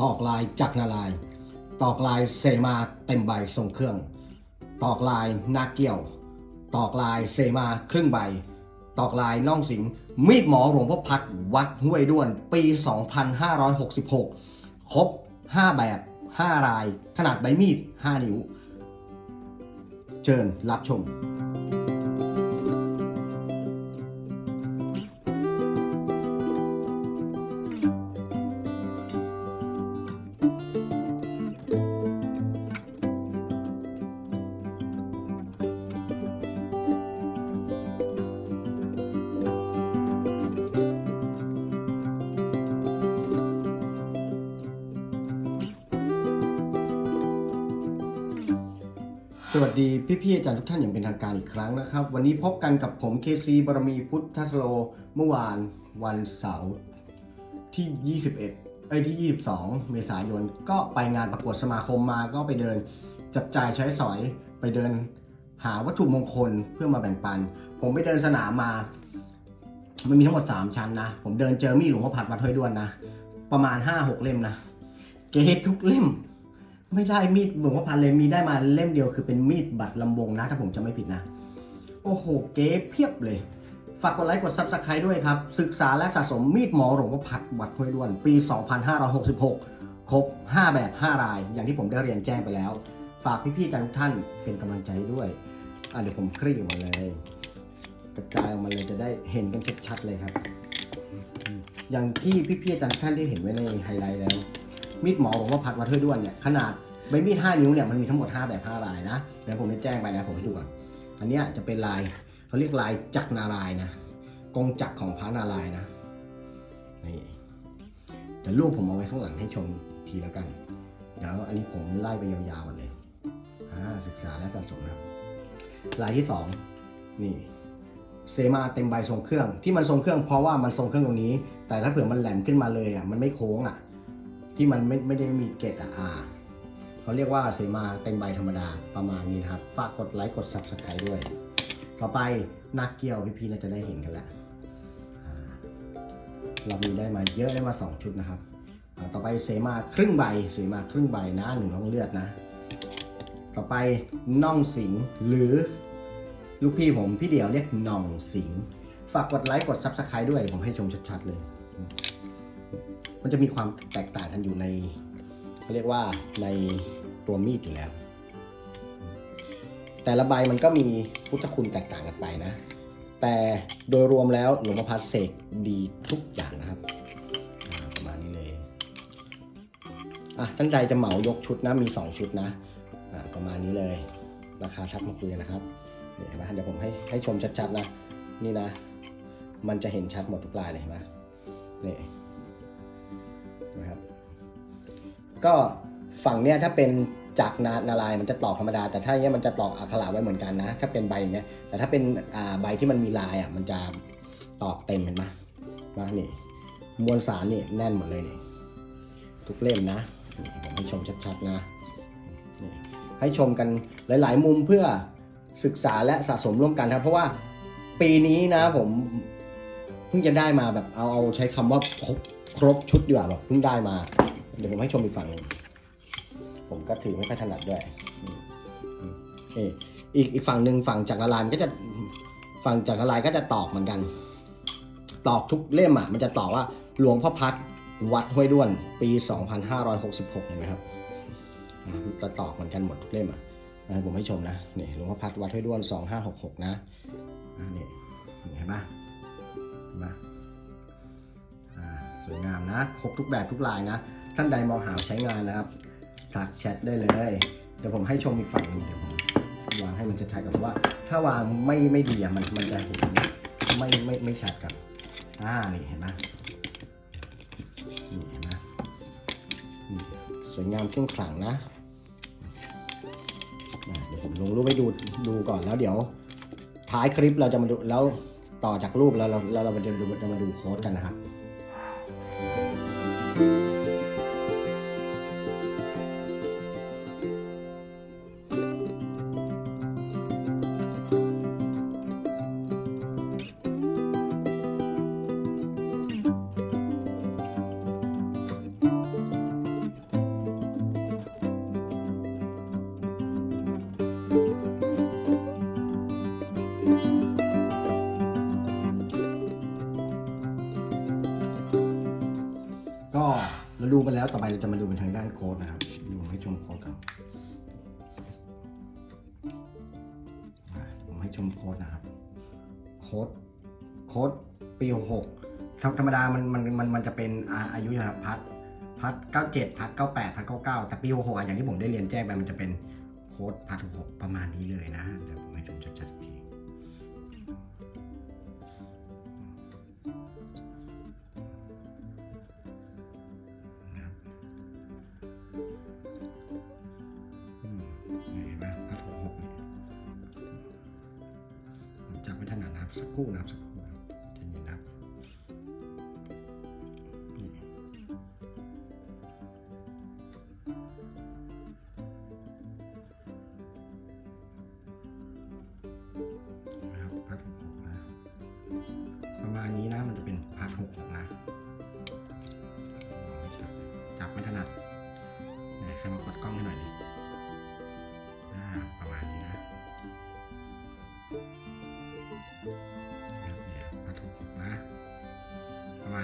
ตอกลายจักรนาลาย ตอกลายเสมาเต็มใบทรงเครื่อง ตอกลายนาเกี่ยว ตอกลายเสมาครึ่งใบ ตอกลายน่องสิงมีดหมอหลวงพ่อพัดวัดห้วยด้วนปี 2566 ครบ 5 แบบ 5 ราย ขนาดใบมีด 5 นิ้ว เชิญรับชม สวัสดีพี่ๆอาจารย์ทุกท่านอย่างเป็นทางการอีกครั้งนะครับ วันนี้พบกันกับผมเคซีบารมีพุทธสโล เมื่อวานวันเสาร์ที่ 21 เอ้ยที่ 22 เมษายน ก็ไปงานประกวดสมาคมมาก็ไปเดิน จับจ่ายใช้สอยไปเดินหาวัตถุมงคลเพื่อมาแบ่งปัน ผมไปเดินสนามมา มันมีทั้งหมด 3 ชั้นนะ ผมเดินเจอมีหลวงพ่อผัดวัดห้วยด้วนนะ ประมาณ 5-6 เล่มนะ เกตทุกเล่ม ไม่ได้มีดหลวงพ่อพันเลยมีได้มาเล่มเดียวคือเป็นมีดบัตรลำวงนะ ถ้าผมจะไม่ผิดนะ โอ้โห เก๋เพียบเลย ฝากกดไลค์กดซับสไครต์ด้วยครับ ศึกษาและสะสมมีดหมอหลวงพ่อพัดวัดห้วยด้วน ปี 2566 ครบ 5 แบบ 5 ราย อย่างที่ผมได้เรียนแจ้งไปแล้ว ฝากพี่ๆจันทุกท่านเป็นกำลังใจด้วยอะเดี๋ยวผมคลี่ออกมาเลย กระจายออกมาเลยจะได้เห็นกันชัดๆเลยครับ อย่างที่พี่ๆจันทุกท่านได้เห็นไว้ในไฮไลท์แล้ว มีดหมอหลวงพ่อพัดวัดห้วยด้วนเนี่ยขนาดใบมีด5นิ้วเนี่ยมันมีทั้งหมด 5 แบบ 5 ลายนะเดี๋ยวผมจะแจ้งไปนะผมให้ดูก่อน อันนี้จะเป็นลายเขาเรียกลายจักรนารายนะกงจักรของพระนารายนะนี่เดี๋ยวรูปผมเอาไว้ข้างหลังให้ชมทีแล้วกัน เดี๋ยวอันนี้ผมไล่ไปยาวๆกันเลยอ่าศึกษาและสะสมนะครับลายที่สองนี่เซมาเต็มใบทรงเครื่องที่มันทรงเครื่องเพราะว่ามันทรงเครื่องตรงนี้ แต่ถ้าเผื่อมันแหลมขึ้นมาเลยอะมันไม่โค้งอะ ที่มันไม่ไม่ได้มีเกตอะอ่าเขาเรียกว่าเสมาเต็มใบธรรมดาประมาณนี้นะครับ ฝากกดไลค์กด subscribe ด้วย ต่อไปนักเกี่ยวพี่ๆน่าจะได้เห็นกันแล้วเรามีได้มาเยอะได้มา 2 ชุดนะครับ ต่อไปเสมาครึ่งใบเสมาครึ่งใบนะหนึ่งร่องเลือดนะ ต่อไปน่องสิงหรือลูกพี่ผมพี่เดียวเรียกน่องสิง ฝากกดไลค์กด subscribe ด้วยเดี๋ยวผมให้ชมชัดๆเลย มันจะมีความแตกต่างกันอยู่ในเขาเรียกว่าในตัวมีดอยู่แล้ว แต่ละใบมันก็มีพุทธคุณแตกต่างกันไปนะ แต่โดยรวมแล้วหลวงพ่อพัดเสกดีทุกอย่างนะครับประมาณนี้เลยอะท่านใดจะเหมายกชุดนะมี 2 ชุดนะอ่าประมาณนี้เลย ราคาทักมาคุยนะครับเนี่ยเห็นไหมเดี๋ยวผมให้ให้ชมชัดๆนะนี่นะ มันจะเห็นชัดหมดทุกลายเลยเห็นไหมนี่ ก็ฝั่งเนี้ยถ้าเป็นจากนานาลายมันจะตอกธรรมดา แต่ถ้าเนี้ยมันจะตอกอักขระไว้เหมือนกันนะ ถ้าเป็นใบเนี้ยแต่ถ้าเป็นอ่าใบที่มันมีลายอะมันจะตอกเต็มเห็นไหมมานี่มวลสารนี่แน่นหมดเลยนี่ทุกเล่มนะผมให้ชมชัดๆนะให้ชมกันหลาย ๆ มุมเพื่อศึกษาและสะสมร่วมกันครับ เพราะว่าปีนี้นะผมเพิ่งจะได้มาแบบเอาเอาใช้คำว่าครบครบชุดดีกว่าแบบเพิ่งได้มา ดี๋ยวผมให้ชมอีกฝั่งหนึงผมก็ถือไม่ค่อยถนัดด้วยนี่อีกอีกฝั่งหนึ่งฝั่งจากละลายมันก็จะฝั่งจากละลายก็จะตอกเหมือนกัน ตอกทุกเล่มอะมันจะตอกว่าหลวงพ่อพัดวัดห้วยด้วน ปี 2566เห็นไหมครับจะตอกเหมือนกันหมดทุกเล่มอะผมให้ชมนะนี่หลวงพ่อพัดวัดห้วยด้วน 2566 นะอะนี่เห็นไหมเห็นไหมาสวยงามนะ ครบทุกแบบทุกลายนะ ท่านใดมองหาใช้งานนะครับทักแชทได้เลย เดี๋ยวผมให้ชมอีกฝั่งหนึงเดี๋ยวผมวางให้มันชัดๆกับว่า ถ้าวางไม่ไม่ดีอะมันมันจะเห็นไม่ไม่ไม่ชัดกับอ่านี่เห็นไหมนี่เห็นไหมสวยงามเครื่องขลังนะเดี๋ยวผมลงรูปให้ดูดูก่อนแล้วเดี๋ยว ท้ายคลิปเราจะมาดูแล้วต่อจากรูปแล้วเราเราเราจะดูจะมาดูโค้ดกันนะครับ ก็เราดูกันแล้วต่อไปเราจะมาดูเป็นทางด้านโค้ดนะครับ ดูให้ชมโค้ดกันอ่าผมให้ชมโค้ดนะครับ โค้ดโค้ดปีหกธรรมดามันมันมันมันจะเป็นอาอายุนะครับพัดพัดเก้าเจ็ดพัดเก้าแปดพัดเก้าเก้าแต่ปีหกอย่างที่ผมได้เรียนแจ้งไปมันจะเป็นโค้ดพัดหกประมาณนี้เลยนะเดี๋ยวผมให้ชมชัดๆ ไม่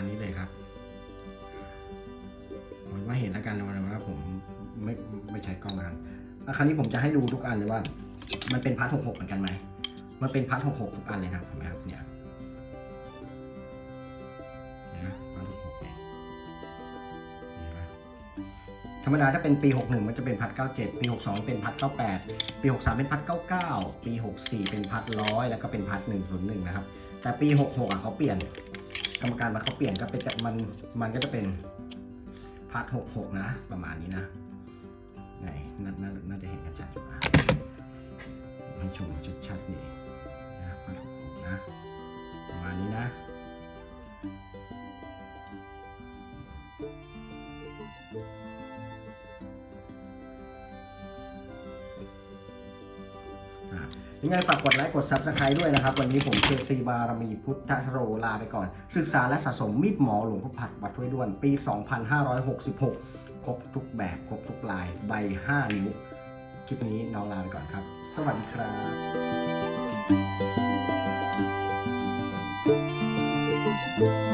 นี้เลยครับผมว่าเห็นแล้วกันนะว่าผมไม่ไม่ใช้กล้องนานอะคราวนี้ผมจะให้ดูทุกอันเลยว่า มันเป็นพัดหกหกเหมือนกันไหมมันเป็นพัดหกหกทุกอันเลยนะครับเห็นไหมครับเนี่ยนี่ยนะพัดหกหกเนี่ยธรรมดาถ้าเป็นปี61มันจะเป็นพัด97ปี62เป็นพัด98ปี63เป็นพัด99ปี64เป็นพัดร้อยแล้วก็เป็นพัด101นะครับ แต่ปี66อะเขาเปลี่ยน กรรมการมาเขาเปลี่ยนก็เป็นมันมันก็จะเป็นพัด66นะ ประมาณนี้นะไหนน่าน่าน่าจะเห็นกันชัดให้ชมชัดๆนี่นะพัด66นะ ประมาณนี้นะ ยังไงฝากกดไลค์กด Subscribe ด้วยนะครับ วันนี้ผมเคซีบารมีพุทธสโรลาไปก่อน ศึกษาและสะสมมีดหมอหลวงพ่อผัดวัดห้วยด้วน ปี 2566 ครบทุกแบบ ครบทุกลาย ใบ 5 นิ้ว คลิปนี้น้องลาไปก่อนครับ สวัสดีครับ